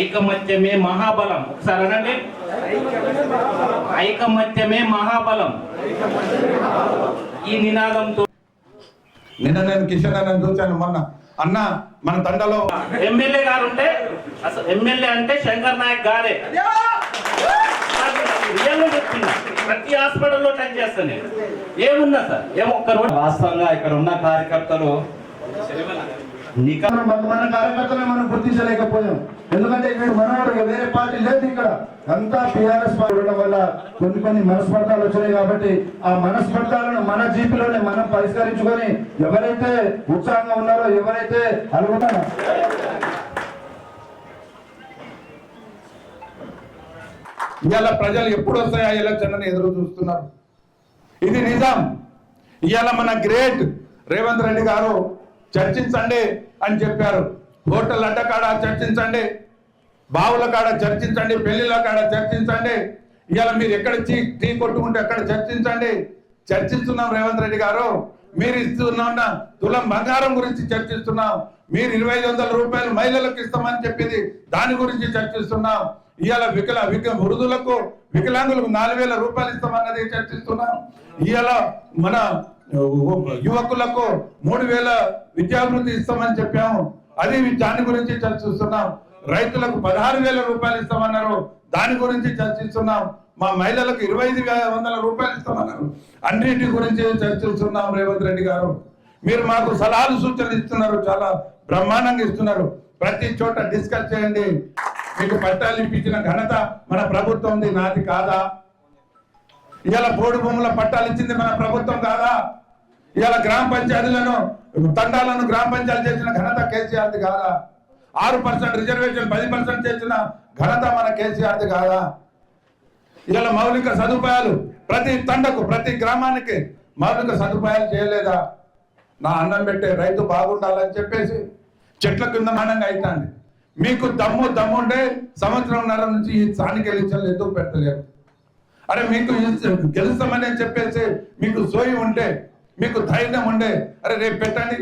ఐకమత్యమే మహాబలం. ఒకసారి అనండి. ఐకమత్యమే మహాబలం. ఈ నినాదంతో నిన్న నేను కిషన్ అన్న చూశాను మొన్న. అన్న మన తండలో ఎమ్మెల్యే గారు ఉంటే అసలు ఎమ్మెల్యే అంటే శంకర్ నాయక్ గారే. చెప్తున్నా. ప్రతి హాస్పిటల్లో టచ్ చేస్తాను నేను. ఏమున్నా సార్? ఏమో ఒక్క రోజు? వాస్తవంగా ఇక్కడ ఉన్న కార్యకర్తలు నికా మన మన కార్యకర్తలను మనం గుర్తించలేకపోయాం. ఎందుకంటే ఇక్కడ మనవాడు వేరే పార్టీ లేదు ఇక్కడ. అంతా టీఆర్ఎస్ పార్టీ ఉండడం వల్ల కొన్ని కొన్ని మనస్పర్ధాలు వచ్చినాయి కాబట్టి ఆ మనస్పర్ధాలను మన జీపీలోనే మనం పరిష్కరించుకొని ఎవరైతే ఉత్సాహంగా ఉన్నారో ఎవరైతే అనుకుంటారో ఇవాళ ప్రజలు ఎప్పుడు వస్తాయా ఎలక్షన్ అని ఎదురు చూస్తున్నారు? ఇది నిజాం. ఇవాళ మన గ్రేట్ రేవంత్ రెడ్డి గారు చర్చించండి అని చెప్పారు. హోటల్ అడ్డకాడ చర్చించండి. బావుల కాడ చర్చించండి. పెళ్ళిళ్ళ కాడ చర్చించండి. ఇవాళ మీరు ఎక్కడ టీ టీ కొట్టుకుంటే అక్కడ చర్చించండి? చర్చిస్తున్నాం రేవంత్ రెడ్డి గారు. మీరు ఇస్తున్న తులం బంగారం గురించి చర్చిస్తున్నాం. మీరు ఇరవై ఐదు వందల రూపాయలు మహిళలకు ఇస్తామని చెప్పింది. దాని గురించి చర్చిస్తున్నాం. ఇవాళ వికల విక వృద్ధులకు వికలాంగులకు నాలుగు వేల రూపాయలు ఇస్తామన్నది చర్చిస్తున్నాం. ఇవాళ మన యువకులకు మూడు వేల విద్యాభివృద్ధి ఇస్తామని చెప్పాము. అది దాని గురించి చర్చిస్తున్నాం. రైతులకు పదహారు వేల రూపాయలు ఇస్తామన్నారు. దాని గురించి చర్చిస్తున్నాం. మా మహిళలకు ఇరవై ఐదు వందల రూపాయలు ఇస్తామన్నారు. అన్నిటి గురించి చర్చిస్తున్నాం రేవంత్ రెడ్డి గారు. మీరు మాకు సలహాలు సూచనలు ఇస్తున్నారు చాలా బ్రహ్మాండంగా ఇస్తున్నారు. ప్రతి చోట డిస్కస్ చేయండి. మీకు పట్టాలు ఇప్పించిన ఘనత మన ప్రభుత్వం నాది కాదా? ఇవాళ పోడు భూముల పట్టాలు ఇచ్చింది మన ప్రభుత్వం కాదా? ఇవాళ గ్రామ పంచాయతీలను తండాలను గ్రామ పంచాయతీ చేసిన ఘనత కేసీఆర్ది కాదా? ఆరు పర్సెంట్ రిజర్వేషన్ పది పర్సెంట్ చేసిన ఘనత మన కేసీఆర్ది కాదా? ఇలా మౌలిక సదుపాయాలు ప్రతి తండకు ప్రతి గ్రామానికి మౌలిక సదుపాయాలు చేయలేదా? నా అన్నం పెట్టే రైతు బాగుండాలని చెప్పేసి చెట్ల కింద మనంగా అవుతుంది మీకు దమ్ము దమ్ముంటే సంవత్సరంన్నర నుంచి ఈ స్థానిక ఎలక్షన్లు ఎందుకు పెట్టలేరు అరే మీకు గెలుస్తామని చెప్పేసి మీకు సోయి ఉంటే మీకు ధైర్యం ఉండే అరే రేపు పెట్టండి.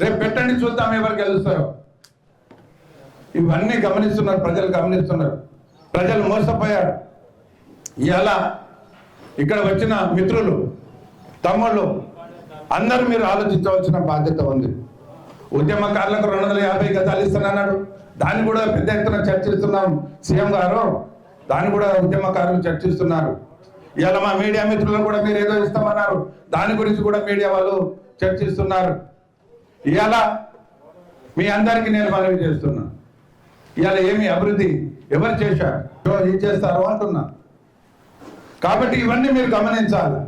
రేపు పెట్టండి చూద్దాం ఎవరు గెలుస్తారో. ఇవన్నీ గమనిస్తున్నారు ప్రజలు గమనిస్తున్నారు. ప్రజలు మోసపోయారు. ఎలా ఇక్కడ వచ్చిన మిత్రులు తమ్ముళ్ళు అందరూ మీరు ఆలోచించవలసిన బాధ్యత ఉంది. ఉద్యమకారులకు రెండు వందల యాభై గజాలు ఇస్తానన్నాడు. దాన్ని కూడా పెద్ద ఎత్తున చర్చిస్తున్నాం సీఎం గారు. దాన్ని కూడా ఉద్యమకారులు చర్చిస్తున్నారు. ఇవాళ మా మీడియా మిత్రులను కూడా మీరు ఏదో ఇస్తామన్నారు. దాని గురించి కూడా మీడియా వాళ్ళు చర్చిస్తున్నారు. ఇవాళ మీ అందరికీ నేను మనవి చేస్తున్నా. ఇవాళ ఏమి అభివృద్ధి ఎవరు చేశారు? ఎవరు ఇది చేస్తారు అంటున్నా. కాబట్టి ఇవన్నీ మీరు గమనించాలి.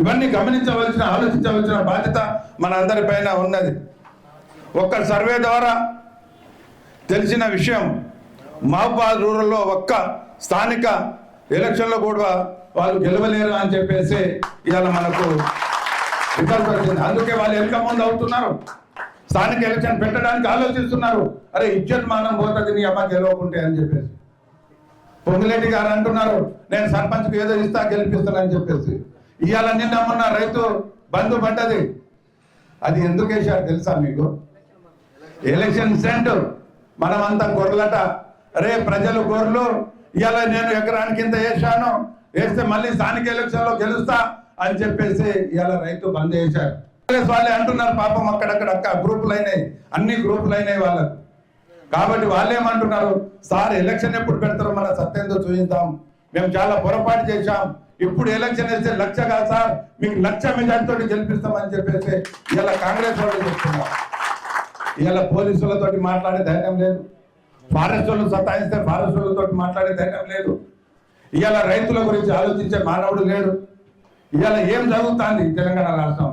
ఇవన్నీ గమనించవలసిన ఆలోచించవలసిన బాధ్యత మన అందరి పైన ఉన్నది. ఒక్క సర్వే ద్వారా తెలిసిన విషయం మహబాద్ రూరల్లో ఒక్క స్థానిక ఎలక్షన్లో కూడా వాళ్ళు గెలవలేరు అని చెప్పేసి ఇవాళ మనకు రిజల్ట్ వచ్చింది. అందుకే వాళ్ళు వెనుక ముందు అవుతున్నారు. స్థానిక ఎలక్షన్ పెట్టడానికి ఆలోచిస్తున్నారు. అరే ఇజ్జత్ మానం పోతుంది నీ అమ్మ గెలవకుంటే అని చెప్పేసి. పొంగులేటి గారు అంటున్నారు నేను సర్పంచ్కి ఏదో ఇస్తా గెలిపిస్తానని చెప్పేసి. ఇవాళ నిన్న మొన్న రైతు బంధు పడ్డది. అది ఎందుకు వేశారు తెలుసా మీకు? ఎలక్షన్ సెంటర్ మనమంతా గొర్రెలట. అరే ప్రజలు గొర్రెలు ఇవాళ నేను ఎకరానికి ఇంత వేసాను వేస్తే మళ్ళీ స్థానిక ఎలక్షన్లో గెలుస్తా అని చెప్పేసి ఇవాళ రైతు బంద్ చేశారు. కాంగ్రెస్ వాళ్ళే అంటున్నారు పాపం అక్కడక్కడ అక్క గ్రూపులు అయినాయి అన్ని గ్రూపులు అయినాయి వాళ్ళకు. కాబట్టి వాళ్ళేమంటున్నారు సార్ ఎలక్షన్ ఎప్పుడు పెడతారో మన సత్యంతో చూపిద్దాం. మేము చాలా పొరపాటు చేశాం. ఇప్పుడు ఎలక్షన్ వేస్తే లక్ష కాదు సార్ మీకు లక్ష మెజార్టీతో గెలిపిస్తామని చెప్పేసి ఇలా కాంగ్రెస్ వాళ్ళు చెప్తున్నారు. ఇలా పోలీసులతోటి మాట్లాడే ధైర్యం లేదు. ఫారెస్ట్ వాళ్ళు సతాయిస్తే ఫారెస్ట్ వాళ్ళతో మాట్లాడే ధైర్యం లేదు. ఇవాళ రైతుల గురించి ఆలోచించే మానవుడు లేడు. ఇవాళ ఏం జరుగుతుంది తెలంగాణ రాష్ట్రం?